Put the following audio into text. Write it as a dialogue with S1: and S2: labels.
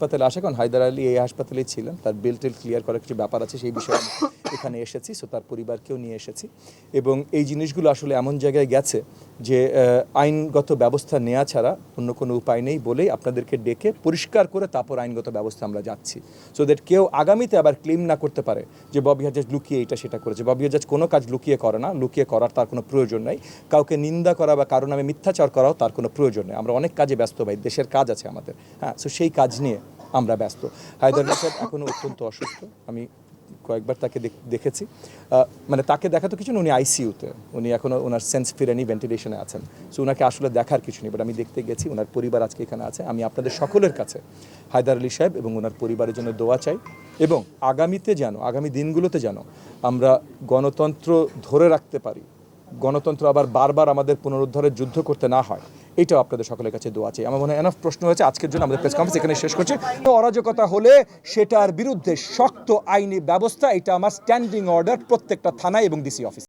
S1: হাসপাতালে আসে। কারণ হায়দার আলী এই হাসপাতালেই ছিলেন। তার বিল টিল ক্লিয়ার করার কিছু ব্যাপার আছে, সেই বিষয়ে এখানে এসেছি। সো তার পরিবারকেও নিয়ে এসেছি। এবং এই জিনিসগুলো আসলে এমন জায়গায় গেছে যে আইনগত ব্যবস্থা নেওয়া ছাড়া অন্য কোনো উপায় নেই বলেই আপনাদেরকে ডেকে পরিষ্কার করে তারপর আইনগত ব্যবস্থা আমরা যাচ্ছি। সো দ্যাট কেউ আগামীতে আবার ক্লেম না করতে পারে যে, ববি হাজাজ লুকিয়ে এটা সেটা করেছে। ববি হাজাজ কোনো কাজ লুকিয়ে করে না। লুকিয়ে করার তার কোনো প্রয়োজন নাই। কাউকে নিন্দা করা বা কারও নামে মিথ্যাচার করাও তার কোনো প্রয়োজন নেই। আমরা অনেক কাজে ব্যস্ত ভাই, দেশের কাজ আছে আমাদের। হ্যাঁ সো সেই কাজ নিয়ে আমরা ব্যস্ত। হায়দার সাহেব এখনও অত্যন্ত অসুস্থ। আমি কয়েকবার তাকে দেখ- দেখেছি। মানে তাকে দেখা তো কিছু না, উনি আইসিইউতে। উনি এখনও ওনার সেন্স ফিরেনি ভেন্টিলেশনে আছেন। সো ওনাকে আসলে দেখার কিছু নেই, বাট আমি দেখতে গেছি ওনার পরিবার আজকে এখানে আছে। আমি আপনাদের সকলের কাছে হায়দার আলী সাহেব এবং ওনার পরিবারের জন্য দোয়া চাই এবং আগামীতে যেন, আগামী দিনগুলোতে যেন আমরা গণতন্ত্র ধরে রাখতে পারি। গণতন্ত্র আবার বারবার আমাদের পুনরুদ্ধারের যুদ্ধ করতে না হয়। এটাও আপনাদের সকলের কাছে দোয়া আছে আমার মনে হয় এনাফ প্রশ্ন হয়েছে, আজকের জন্য আমাদের প্রেস কনফারেন্স এখানে শেষ করছি। অরাজকতা হলে সেটার বিরুদ্ধে শক্ত আইনি ব্যবস্থা, এটা আমার স্ট্যান্ডিং অর্ডার প্রত্যেকটা থানায় এবং ডিসি অফিস